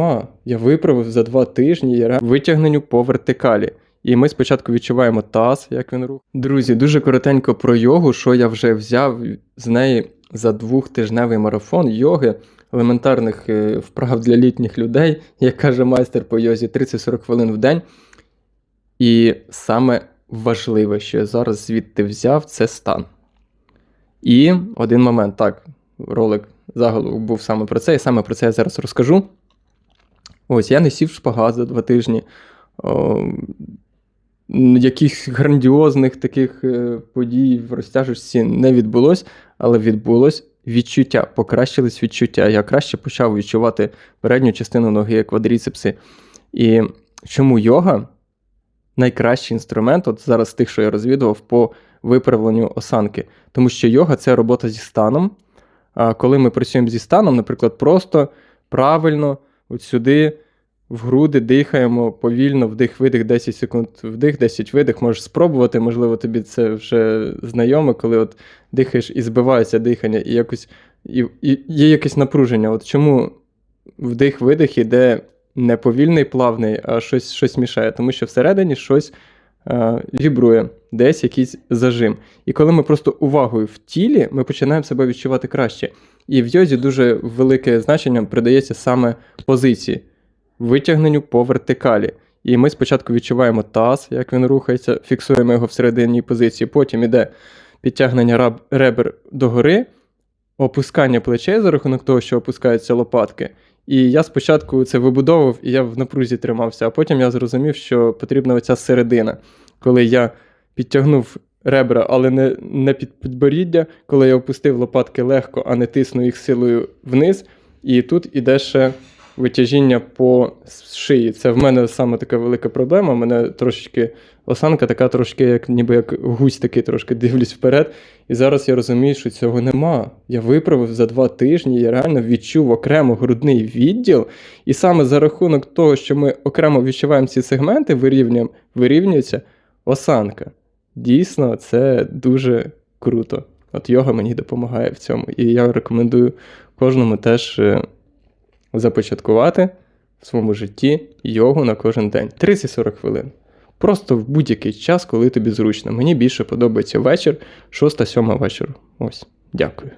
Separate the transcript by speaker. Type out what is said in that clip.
Speaker 1: нема. Я виправив за два тижні я витягненню по вертикалі. І ми спочатку відчуваємо таз, як він рухає. Друзі, дуже коротенько про йогу, що я вже взяв з неї за двохтижневий марафон йоги, елементарних е, вправ для літніх людей, як каже майстер по йозі, 30-40 хвилин в день. І саме важливе, що я зараз звідти взяв, це стан. І один момент, так, ролик заголовок був саме про це, і саме про це я зараз розкажу. Ось, я не сів шпагат за два тижні. О, якихось грандіозних таких е, подій в розтяжечці не відбулось, але відбулось відчуття, покращились відчуття. Я краще почав відчувати передню частину ноги, квадріцепси. І чому йога найкращий інструмент, от зараз тих, що я розвідував, по виправленню осанки. Тому що йога це робота зі станом. А коли ми працюємо зі станом, наприклад, просто правильно от сюди в груди дихаємо повільно, вдих-видих, 10 секунд вдих, 10 видих. Можеш спробувати, можливо, тобі це вже знайоме, коли от дихаєш і збивається дихання, і якось і, і є якесь напруження. От чому вдих-видих іде не повільний, плавний, а щось, щось мішає, тому що всередині щось вібрує, десь якийсь зажим. І коли ми просто увагою в тілі, ми починаємо себе відчувати краще. І в йозі дуже велике значення придається саме позиції, витягненню по вертикалі. І ми спочатку відчуваємо таз, як він рухається, фіксуємо його всередині позиції, потім іде підтягнення ребер догори, опускання плечей за рахунок того, що опускаються лопатки. І я спочатку це вибудовував, і я в напрузі тримався, а потім я зрозумів, що потрібна оця середина, коли я підтягнув ребра, але не, не під підборіддя, коли я опустив лопатки легко, а не тиснув їх силою вниз. І тут іде ще витяжіння по шиї. Це в мене саме така велика проблема. У мене трошечки осанка така трошки, як ніби як гусь такий, трошки дивлюсь вперед. І зараз я розумію, що цього нема. Я виправив за два тижні, я реально відчув окремо грудний відділ. І саме за рахунок того, що ми окремо відчуваємо ці сегменти, вирівнюємо, вирівнюється осанка. Дійсно, це дуже круто. От йога мені допомагає в цьому. І я рекомендую кожному теж е, започаткувати в своєму житті йогу на кожен день. 30-40 хвилин. Просто в будь-який час, коли тобі зручно. Мені більше подобається вечір, 6-7 вечора. Ось, дякую.